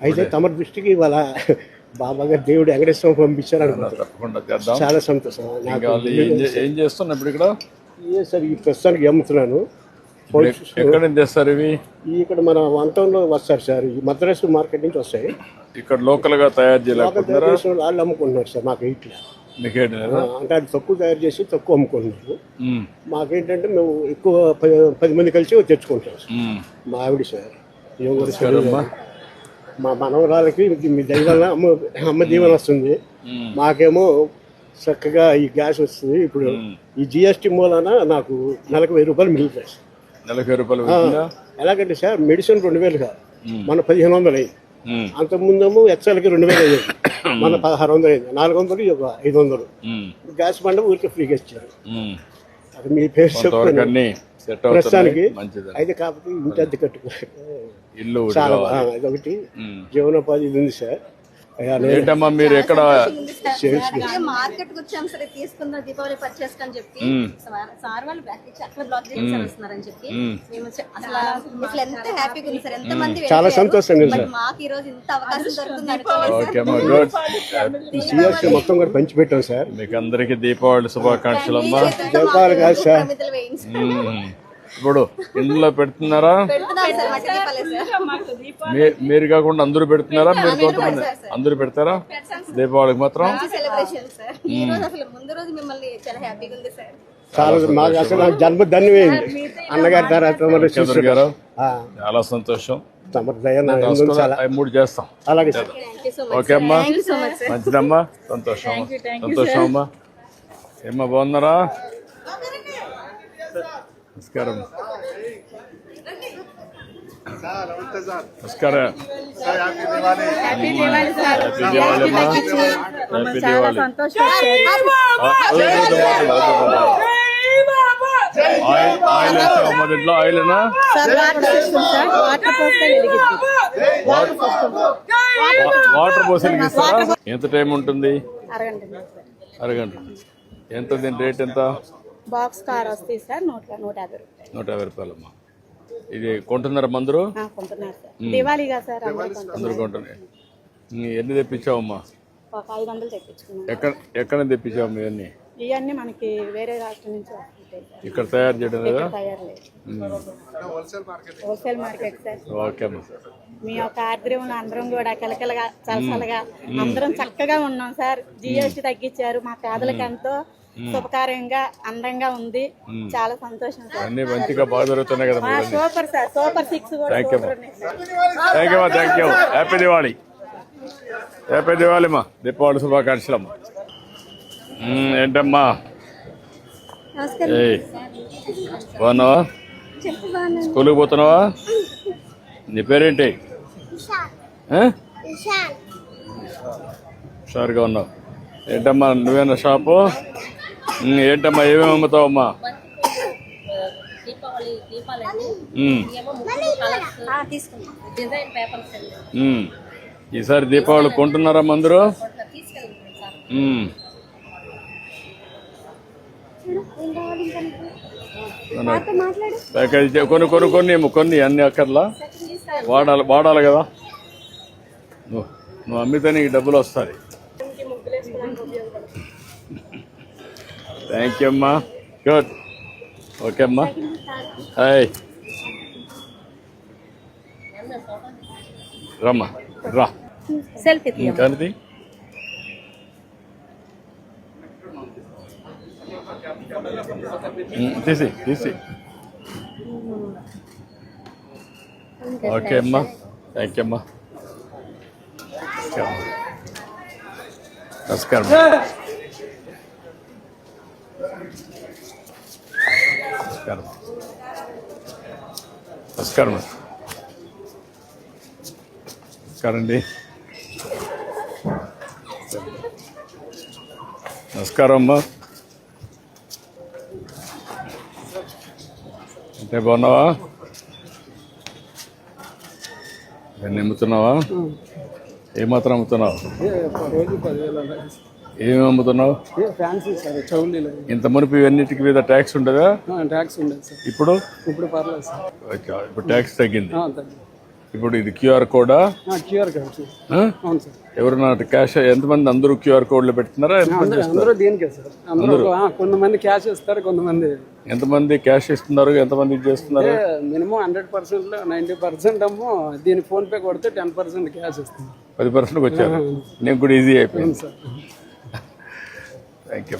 అయితే తమరి దృష్టికి ఇవాళ బాబా గారు దేవుడు వెంకటేశ్వరం పంపించారు అనుకుంటున్నాను. చాలా సంతోషం. ఏం చేస్తున్నా ఇప్పుడు ఇక్కడ? సార్ ఈ ప్రస్తుతానికి అమ్ముతున్నాను ఎక్కడి నుంచి తెస్తారు ఇవి? ఇక్కడ మన వంటంలో వస్తారు సార్. ఈ మద్రాసు మార్కెట్ నుంచి వస్తాయి. ఇక్కడ లోకల్గా తయారు చేయలేకపోతున్నారా? వాళ్ళు అమ్ముకుంటున్నారు సార్ మాకు ఇట్లా? అంటే అది తక్కువ తయారు చేసి తక్కువ అమ్ముకుంటున్నారు. మ్మ్. మాకేంటంటే మేము ఎక్కువ పది మంది కలిసి తెచ్చుకుంటాం. మా ఆవిడ సార్. యోగ. మా మనవరాలకి మీ దైవాల అమ్మ అమ్మ దీవెన వస్తుంది. మాకేమో చక్కగా ఈ గ్యాస్ వస్తుంది. ఇప్పుడు ఈ జిఎస్టీ మూలాన నాకు నెలకు వెయ్యి రూపాయలు మిగులుతాయి సార్. వెయ్యి రూపాయలు ఎలాగంటే సార్ మెడిసిన్ రెండు వేలు కాదు. మన పదిహేను వందలు. అయింది మ్మ్. అంత ముందేమో ఎక్సెల్కి రెండు వేలు అయ్యేది మన పదహారు వందలు. అయింది నాలుగు వందలు ఒక ఐదు వందలు. గ్యాస్ బండ ఊరికి ఫ్రీగా ఇచ్చారు. అది మీ పేరు సెట్ ప్రస్తుతానికి అయితే కాకపోతే ఇంటి అద్దె కట్టుకో ఇల్లు ఒకటి. జీవనోపాధి ఇది ఉంది సార్. ఏంటమ్మా మీరు ఎక్కడ మార్కెట్కి వచ్చాం సరే తీసుకుందాం దీపావళి పర్చేస్ అని చెప్పి సార్- వాళ్ళు అక్కడ బ్లాక్ చెప్పి మేము. అసలు ఎంత హ్యాపీగా ఉంది సార్ ఎంత మంది చాలా. సంతోషంగా సార్. మాకు ఈ రోజు ఇంత అవకాశం దొరుకుతుంది మొత్తం కూడా పంచిపెట్టాం సార్. మీకు అందరికి దీపావళి శుభాకాంక్షలు అమ్మా. దీపావళి కాదు సార్. ఇప్పుడు ఇంట్లో పెడుతున్నారా? మీరు కాకుండా అందరూ పెడుతున్నారా? మీరు కొంతమంది అందరూ పెడతారా? దీపావళికి మాత్రం? మంచి సెలబ్రేషన్ సార్. ఈ రోజు అసలు ముందు రోజు మిమ్మల్ని చాలా హ్యాపీగా ఉంది సార్. చాలా మాకు అసలు నా జన్మ ధన్యమైంది. అన్నగారి తర్వాత మరి చంద్ర గారు ఆ, చాలా సంతోషం. తమరి దయ నా మీద ఉంది చాలా అవి మూడు చేస్తాం. అలాగే sir thank you so much okay అమ్మా. మంచిదమ్మా. సంతోషం. సంతోషం అమ్మా. ఏమ్మా బాగున్నారా? నమస్కారం. ఆయిల్ మరి ఇంట్లో వాటర్ ఇస్తారా ఎంత టైం ఉంటుంది? అరగంట. ఎంత దీని రేట్ ఎంత? బాక్స్ కార్ వస్తాయి సార్ నూట నూట యాభై రూపాయలు. నూట యాభై రూపాయలమ్మా ఇది కొంటున్నారా మందరు ఆ, కొంటున్నారు సార్. దివాళీగా సార్ అందరూ కొంటున్నారు. అందరు ఎన్ని తెప్పించావమ్మా? ఒక ఐదు వందలు తెప్పించుకున్నాం. ఎక్కడ ఎక్కడ తెప్పించావు ఇవన్నీ? ఇవన్నీ మనకి వేరే రాష్ట్రం నుంచి ఇక్కడ తయారు చేయడం లేదా? తయారు లేదు. Wholesale market. సార్. ఓకే అమ్మా. మీ యొక్క ఆర్ద్రంలో అందరం కూడా కలకలగా చలసలగా అందరం చక్కగా ఉన్నాం సార్. జిఎస్టీ తగ్గించారు. మా పేదలకు ఎంతో శుభకార్యంగా అందంగా ఉంది. చాలా సంతోషం సార్. అన్ని మంచిగా బాగా జరుగుతున్నాయి కదా super sir. Super six thank you thank you thank you happy Diwali happy Diwali అమ్మా దీపావళి శుభాకాంక్షలు అమ్మా. ఉమ్, ఏంటమ్మా? బాగున్నావా? స్కూల్కి పోతున్నావా? నీ పేరేంటి? హుషారుగా ఉన్నావు. ఏంటమ్మా నువ్వేనా షాపు? ఏంటమ్మా ఏమేమి అమ్ముతావమ్మా. ఈసారి దీపావళి కొంటున్నారా అందరూ? ఉమ్. ప్యాకేజ్ కొన్ని కొన్ని కొన్ని ఏమో కొన్ని అన్ని అక్కర్లా. వాడాలి వాడాలి కదా. నువ్వు నువ్వు అమ్మితే నీకు డబ్బులు వస్తాయి. థ్యాంక్ యూ అమ్మా గుడ్ ఓకే అమ్మా హాయ్ రమ్మా రా సెల్ఫీ ఇంకాది తీసి తీసి. ఓకే అమ్మా థ్యాంక్ యూ అమ్మా నమస్కారం నమస్కారం. నమస్కారం. నమస్కారం అండి నమస్కారం అమ్మా. అంటే బాగున్నావా? అమ్ముతున్నావా ఏమాత్రం అమ్ముతున్నావు ఏమి అమ్ముతున్నావు? ఫ్యాన్సీ సార్ చౌలీలో ఇంత మునుపు ఇవన్నిటికి మీద ట్యాక్స్ ఉండదా? ట్యాక్స్ ఉండేది సార్. ఇప్పుడు? ఇప్పుడు పర్లేదు సార్. ఓకే, ఇప్పుడు ట్యాక్స్ తగ్గింది. ఇప్పుడు ఇది క్యూఆర్ కోడా? క్యూఆర్ ఆ? అవును సార్. క్యాష్ ఎంతమంది అందరూ క్యూఆర్ కోడ్లు పెడుతున్నారా? అందరూ దీనికే సార్. కొంతమంది క్యాష్ ఇస్తారు కొంతమంది ఎంతమంది క్యాష్ ఇస్తున్నారు ఎంతమంది చేస్తున్నారు? Minimum hundred percent ninety percent అమ్మో దీని ఫోన్ పే కొడితే టెన్ పర్సెంట్ క్యాష్ ఇస్తుంది పది పర్సెంట్కి వచ్చారు. నేను కూడా ఈజీ అయిపోయింది sir. Thank you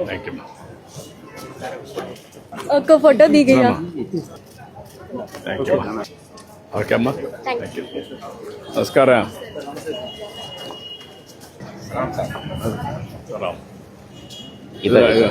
thank you ఒక్క ఫోటో దిగయ్యా థ్యాంక్ యూ ఓకే అమ్మా థ్యాంక్ యూ నమస్కారం సలాం. ఇదిగో, ఇదిగో.